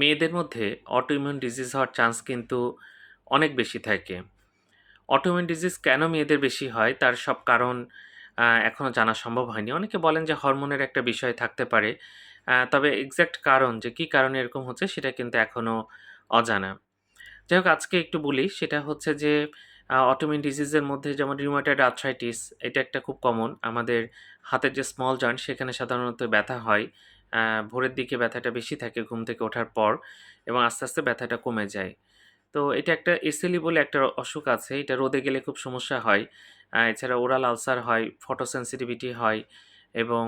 মেয়েদের মধ্যে autoimmune disease হওয়ার চান্স কিন্তু অনেক বেশি থাকে। অটোইমিউন ডিজিজ কেন মেয়েদের বেশি হয়? তার সব কারণ এখনও জানা সম্ভব হয়নি। অনেকে বলেন যে হরমোনের একটা বিষয় থাকতে পারে। তবে এক্স্যাক্ট কারণ যে কী কারণে এরকম হচ্ছে সেটা কিন্তু এখনও অজানা। যাই হোক, আজকে একটু বলি, সেটা হচ্ছে যে অটোমিন ডিজিজের মধ্যে যেমন রিউমাটয়েড আর্থ্রাইটিস এটা একটা খুব কমন আমাদের হাতের যে স্মল জয়েন্ট সেখানে সাধারণত ব্যথা হয়। ভোরের দিকে ব্যথাটা বেশি থাকে ঘুম থেকে ওঠার পর এবং আস্তে আস্তে ব্যথাটা কমে যায়। তো এটা একটা এসেলি বলে একটা অসুখ আছে, এটা রোদে গেলে খুব সমস্যা হয়। এছাড়া ওরাল আলসার হয়, ফটোসেন্সিটিভিটি হয় এবং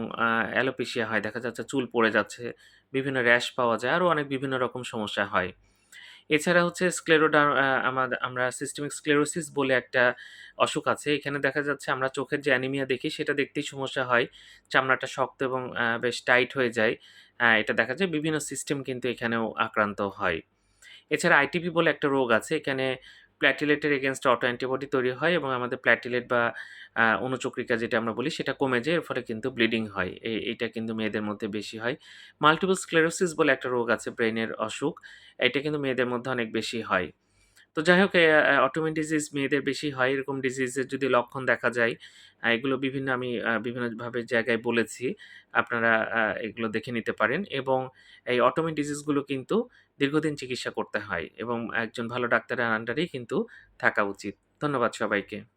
অ্যালোপেশিয়া হয়, দেখা যাচ্ছে চুল পড়ে যাচ্ছে, বিভিন্ন র্যাশ পাওয়া যায়, আরও অনেক বিভিন্ন রকম সমস্যা হয়। এছাড়া হচ্ছে স্ক্লেরোডা আমাদের আমরা সিস্টেমিক স্ক্লেরোসিস বলে একটা অসুখ আছে। এখানে দেখা যাচ্ছে আমরা চোখের যে অ্যানিমিয়া দেখি, সেটা দেখতেই সমস্যা হয়। চামড়াটা শক্ত এবং বেশ টাইট হয়ে যায়। এটা দেখা যায় বিভিন্ন সিস্টেম কিন্তু এখানেও আক্রান্ত হয়। এছাড়া আইটিপি বলে একটা রোগ আছে। এখানে প্ল্যাটিলেটের এগেনস্ট অটো অ্যান্টিবডি তৈরি হয় এবং আমাদের প্ল্যাটিলেট বা অনুচক্রিকা যেটা আমরা বলি সেটা কমে যায়, এর ফলে কিন্তু ব্লিডিং হয়। এই- এইটা কিন্তু মেয়েদের মধ্যে বেশি হয়। মাল্টিপল স্ক্লেরোসিস বলে একটা রোগ আছে ব্রেনের অসুখ, এটা কিন্তু মেয়েদের মধ্যে অনেক বেশি হয়। তো যাই হোক অটোমিন ডিজিজ মেয়েদের বেশি হয় এরকম ডিজিজের যদি লক্ষণ দেখা যায় এগুলো বিভিন্ন আমি বিভিন্নভাবে জায়গায় বলেছি, আপনারা এগুলো দেখে নিতে পারেন এবং এই অটোমিন ডিজিজগুলো কিন্তু দীর্ঘদিন চিকিৎসা করতে হয় এবং একজন ভালো ডাক্তারের আন্ডারেই কিন্তু থাকা উচিত। ধন্যবাদ সবাইকে।